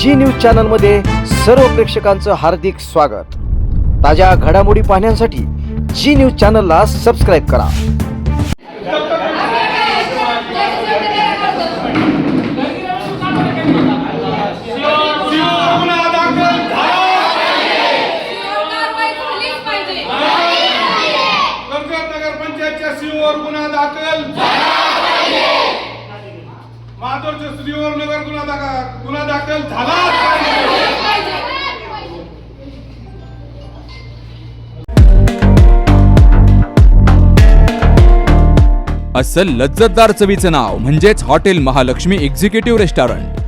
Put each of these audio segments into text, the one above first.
जी news चॅनलमध्ये सर्व प्रेक्षकांचं हार्दिक स्वागत. ताज्या घडामोडी पाहण्यासाठी जी न्यूज चॅनलला सबस्क्राईब करा गुन्हा दाखल कारवाई झालीच पाहिजे कर्जत नगर पंचायतच्या सीओवर गुन्हा दाखल माधवच्या सीओवर नगर गुन्हा दाखल गुन्हा दाखल झाला. अस्सल लज्जतदार चवीचं नाव म्हणजेच hotel Mahalaxmi executive restaurant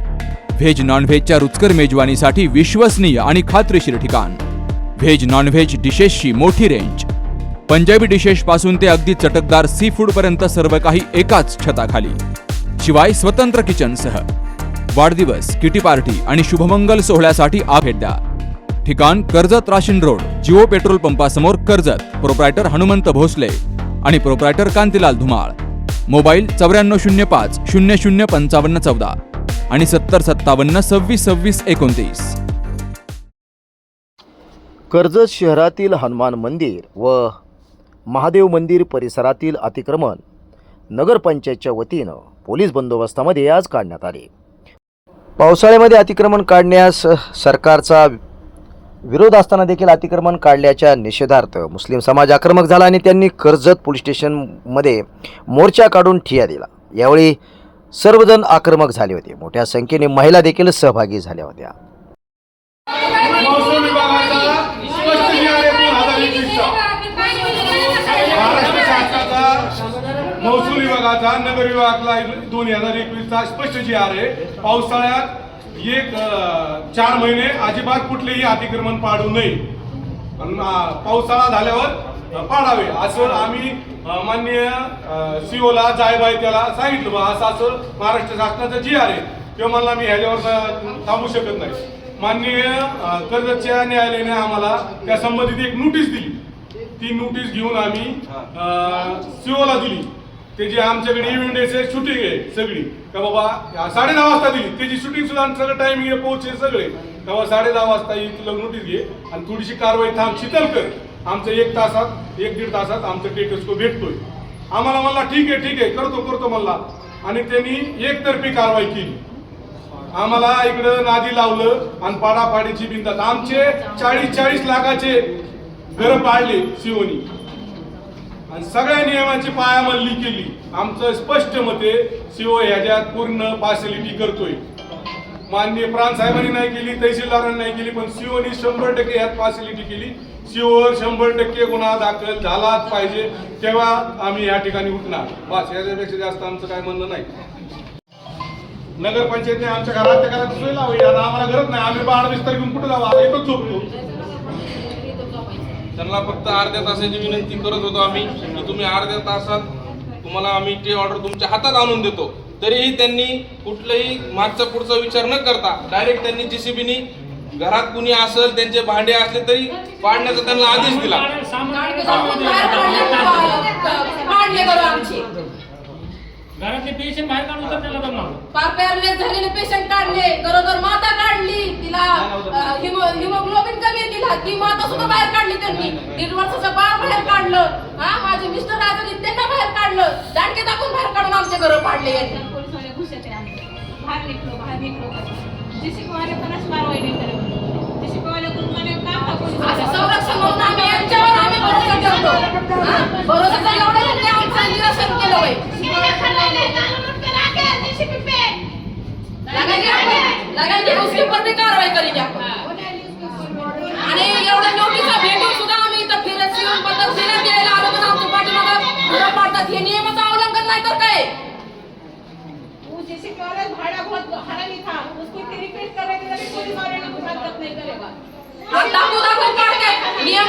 veg नॉनव्हेजच्या रुचकर मेजवानीसाठी विश्वसनीय आणि खात्रीशीर ठिकाण. व्हेज नॉनव्हेज डिशेसची मोठी रेंज पंजाबी डिशेस पासून ते अगदी चटकदार सी फूड पर्यंत सर्व काही एकाच छताखाली. शिवाय स्वतंत्र किचनसह. वाढदिवस किटी पार्टी आणि शुभमंगल सोहळ्यासाठी आ भेट द्या. ठिकाण Karjat Rashin road Jio petrol पंपासमोर Karjat proprietor Hanumant Bhosale आणि प्रोप्रायटर कांतीलाल धुमाळ. मोबाईल चौऱ्याण्णव शून्य पाच शून्य शून्य पंचावन्न चौदा आणि सत्तर सत्तावन्न सव्वीस सव्वीस एकोणतीस. कर्जत शहरातील हनुमान मंदिर व महादेव मंदिर परिसरातील अतिक्रमण नगरपंचायतच्या वतीनं पोलीस बंदोबस्तामध्ये आज काढण्यात आले. पावसाळ्यामध्ये अतिक्रमण काढण्यास सरकारचा विरोध असताना देखील अतिक्रमण काढल्याच्या निषेधार्थ मुस्लिम समाज आक्रमक झाला आणि त्यांनी कर्जत पोलीस स्टेशनमध्ये मोर्चा काढून ठिया दिला. यावेळी सर्वजण आक्रमक झाले होते. मोठ्या संख्येने महिला देखील सहभागी झाल्या होत्या महसूल विभागाचा स्पष्ट निर्णय दोन हजार एकवीसचा महाराष्ट्र शासनाचा महसूल विभागाचा नगर विभागाला दोन हजार एकवीसचा स्पष्ट जी आर आहे पावसाळ्यात एक चार महिने अजिबात कुठलेही अतिक्रमण पाडू नये. पावसाळा झाल्यावर पाडावे असं आम्ही मान्य माननीय सीओला जायबाई त्याला सांगितलं. बा असं असं महाराष्ट्र शासनाचं जी आर आहे किंवा मला मी ह्याच्यावर थांबू शकत नाही. माननीय कर्जतच्या न्यायालयाने आम्हाला त्या संबंधित एक नोटीस दिली. ती नोटीस घेऊन आम्ही सीओला दिली. त्याची आमच्याकडे इव्हेंट शूटिंग आहे सगळी. का बाबा साडे दहा वाजता दिली. त्याची शूटिंग सुद्धा सगळं टायमिंग पोहोचले सगळे. तेव्हा साडे दहा वाजता येईल तुला नोटीस घे. आणि थोडीशी कारवाई थांब शीतल कर. आमचं एक तासात एक दीड तासात आमचं टेटस्को भेटतोय. आम्हाला म्हणला ठीक आहे ठीक आहे करतो करतो म्हणला. आणि त्यांनी एकतर्फी कारवाई केली. आम्हाला इकडं नादी लावलं आणि पाडापाडीची बिंदात आमचे चाळीस चाळीस लाखाचे घर पाडले शिवनी. आणि सगळ्या नियमाची पायामल्ली केली. आमचं स्पष्ट मते सीओ ह्याच्यात पूर्ण फॅसिलिटी करतोय. माननीय प्राण साहेबांनी नाही केली तहसीलदारांनी नाही केली पण सीओनी शंभर टक्के ह्यात फॅसिलिटी केली. सीओवर शंभर टक्के गुन्हा दाखल झालाच पाहिजे तेव्हा आम्ही या ठिकाणी उठणार. बस याच्यापेक्षा जास्त आमचं काय म्हणणं नाही. नगरपंचायतने आमच्या घरात त्या घरात सोय लावली. आता आम्हाला गरज नाही. आम्ही बाळ बिस्तर घेऊन कुठे जाऊ आता इथंच झोपतो त्यांना फक्त अर्ध्या तासाची विनंती करत होतो आम्ही की तुम्ही अर्ध्या तासात तुम्हाला आम्ही टी ऑर्डर तुमच्या हातात आणून देतो. तरीही त्यांनी कुठलाही मागचा पुढचा विचार न करता डायरेक्ट त्यांनी जीसीबीनी घरात कुणी असेल त्यांचे भांडे असले तरी पाडण्याचा त्यांना आदेश दिला. घरातले पेशंट बाहेर काढून तर त्याला दम लागला. पार पॅरलेस झालेले पेशंट काढले गरोदर माता काढली तिला हिमोग्लोबिन कमी आहे तिला. ती माता सुद्धा बाहेर काढली त्यांनी. दीड वर्षाचं बाळ बाहेर काढलं. हा माझे मिस्टर राहते त्यांना बाहेर काढलं. दांडके दाखवून बाहेर काढून आमचे घर पाडले यांनी. बाहेर निघलो बाहेर निघलो. जे शिकवायला कोणाच कारवाई नाही करत? जे शिकवायला कोणाला का का पोलीस असं संरक्षण म्हणून आम्ही यांच्यावर आम्ही भरोसा ठेवतो हा? भरोसा तर एवढं त्यांनी आमचं निरसन केलं आणि एवढ्या नोटिसा भेटून सुद्धा आम्ही इथं फिरत पद्धत फिरत आलो पण आमच्या पाठीमागं घरं पाडतात हे नियमाचं अवलंबन नाही तर काय? भाड़ा बहुत था उसको कर रहे थे कुछ नहीं करेगा नियम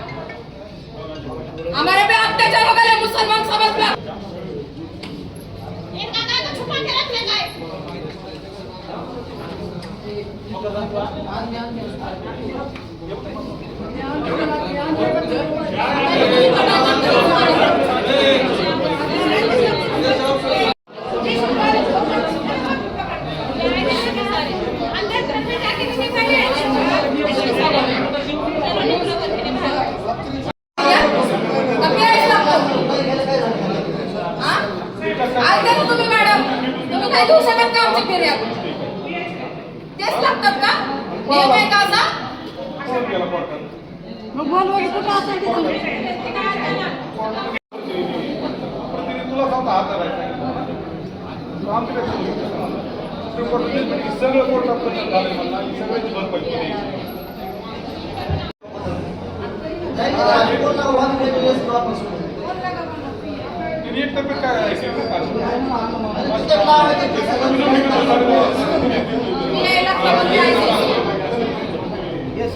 हमारे पे अत्याचार हो गए मुसलमान समझ में काही शकत का आमची फिर्याद? तेच लागतात का? नियम आहे का असा फोन केला कोर्टात. प्रतिनिधी तुला सांगता हात आमच्याकडे हे सगळं कोर्टात ही सगळ्याची भरपाई एक तब्येत काय आहे? सिरियस